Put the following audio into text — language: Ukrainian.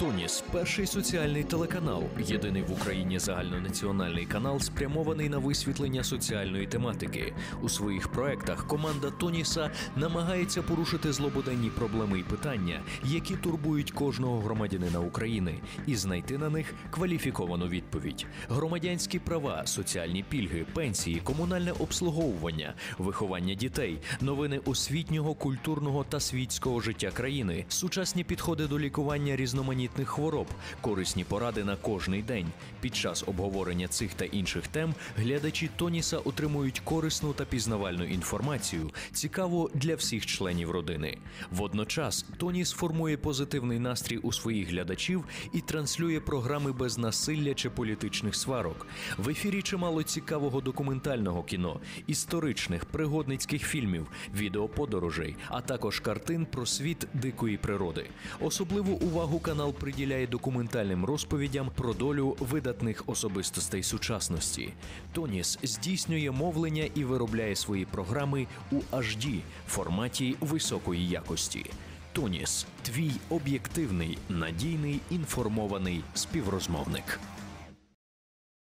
Тоніс перший соціальний телеканал, єдиний в Україні загальнонаціональний канал, спрямований на висвітлення соціальної тематики. У своїх проектах команда Тоніса намагається порушити злободенні проблеми і питання, які турбують кожного громадянина України, і знайти на них кваліфіковану відповідь: громадянські права, соціальні пільги, пенсії, комунальне обслуговування, виховання дітей, новини освітнього, культурного та світського життя країни, сучасні підходи до лікування різноманітних хвороб, корисні поради на кожний день. Під час обговорення цих та інших тем глядачі Тоніса отримують корисну та пізнавальну інформацію, цікаву для всіх членів родини. Водночас Тоніс формує позитивний настрій у своїх глядачів і транслює програми без насилля чи політичних сварок. В ефірі чимало цікавого документального кіно, історичних пригодницьких фільмів, відеоподорожей, а також картин про світ дикої природи. Особливу увагу канал приділяє документальним розповідям про долю видатних особистостей сучасності. Тоніс здійснює мовлення і виробляє свої програми у HD форматі високої якості. Тоніс твій об'єктивний, надійний, інформований співрозмовник.